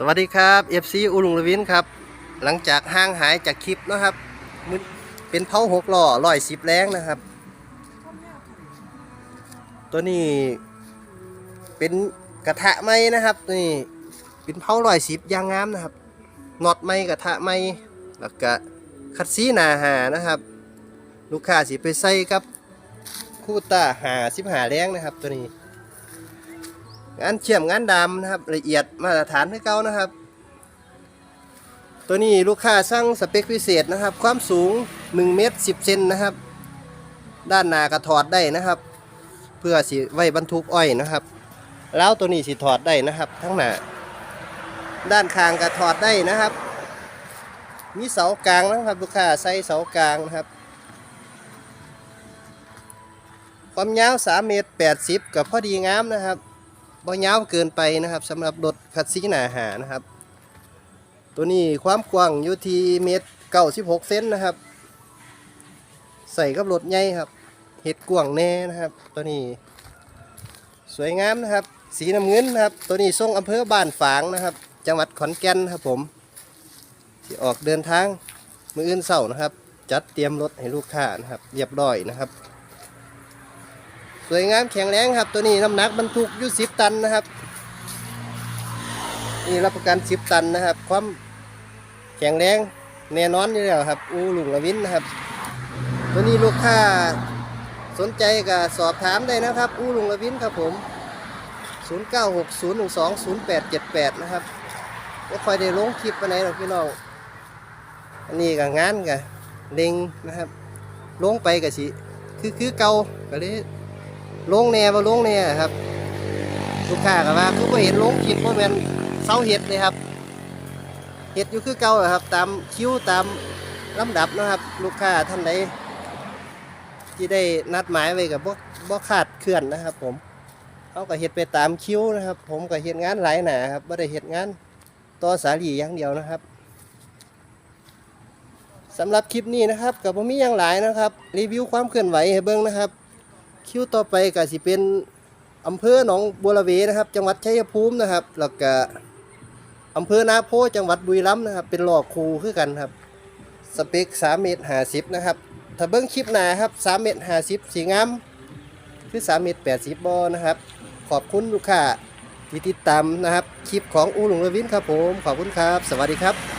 สวัสดีครับ FC อุลุงลวินครับ หลังจากห่างหายจากคลิปนะครับ เป็นเผาหกล้อร้อยสิบแรงนะครับ ตัวนี้เป็นกระทะไม้นะครับนี่เป็นเผาร้อยสิบยางงามนะครับน็อตไม้กระทะไม้แล้วก็คัดซีหนาหานะครับ ลูกค้าสิไปใส่กับคู่ตาหาสิบหาแรงนะครับ ตัวนี้ งานเชื่อมงานดำนะครับ ละเอียดมาตรฐานให้เก่านะครับ ตัวนี้ลูกค้าสั่งสเปคพิเศษนะครับ ความสูง1เมตร10เซนนะครับ ด้านหน้ากระถอดได้นะครับ เพื่อสิไว้บรรทุกอ้อยนะครับ แล้วตัวนี้สิถอดได้นะครับ ทั้งหน้าด้านข้างกระถอดได้นะครับ มีเสากลางนะครับ ลูกค้าใส่เสากลางนะครับความยาว3เมตร80กับพอดีงามนะครับ บ่ยาวเกินไปนะครับสำหรับรถคัดซีหนาหานะครับ ตัวนี้ความกว้างอยู่ที่เมตรเก้าสิบหกเซนนะครับ ใส่กับรถใหญ่ครับเห็ดกว้างแน่นะครับ ตัวนี้ สวยงามนะครับ สีน้ำเงินนะครับ ตัวนี้ส่งอำเภอบ้านฝางนะครับ จังหวัดขอนแก่นครับผมที่ออกเดินทางมืออื่นเสาร์นะครับ จัดเตรียมรถให้ลูกค้านะครับ เรียบร้อยนะครับ สวยงามแข็งแรงครับ ตัวนี้น้ำหนักบรรทุกอยู่สิบตันนะครับนี่รับประกันสิบตันนะครับ ความแข็งแรงแน่นอนอยู่แล้วครับอูลุงละวินนะครับ ตัวนี้ลูกค้าสนใจก็สอบถามได้นะครับอูลุงละวินครับผม 0960120878 นะครับก็คอยได้ลงคลิปไปไหนหรอกพี่น้องอันนี้กับงานกับเล็งนะครับ ลงไปกับสิคือคือเก่าก็เลย ลงแน่มาลงแน่ครับลูกค้าก็ว่าคือบ่เห็นลงคลิปบ่แม่นเสาเห็ดเลยครับเห็ดอยู่คือเก่าครับ ตามคิ้วตามลำดับนะครับ ลูกค้าท่านใดที่ได้นัดหมายไว้กับบ่บ่ขาดเคลื่อนนะครับ ผมเขาก็เฮ็ดไปตามคิ้วนะครับ ผมก็เฮ็ดงานหลายหนาครับบ่ได้เฮ็ดงานต่อสาลีอย่างเดียวนะครับสำหรับคลิปนี้นะครับกับผมมีอย่างหลายนะครับ รีวิวความเคลื่อนไหวให้เบิ่งนะครับ คิวต่อไปก็สิเป็นอำเภอหนองบัวระเวนะครับ จังหวัดชัยภูมินะครับ แล้วก็อำเภอนาโพจังหวัดบุรีรัมย์นะครับ เป็นหลอกคูคือกันครับ สเปค3เมตร50นะครับ ถ้าเบิ้งคลิปหนาครับ3เมตร50สีงามคือ3เมตร80บอนะครับ ขอบคุณลูกค้าที่ติดตามนะครับ คลิปของอูหลวงระวินครับผม ขอบคุณครับ สวัสดีครับ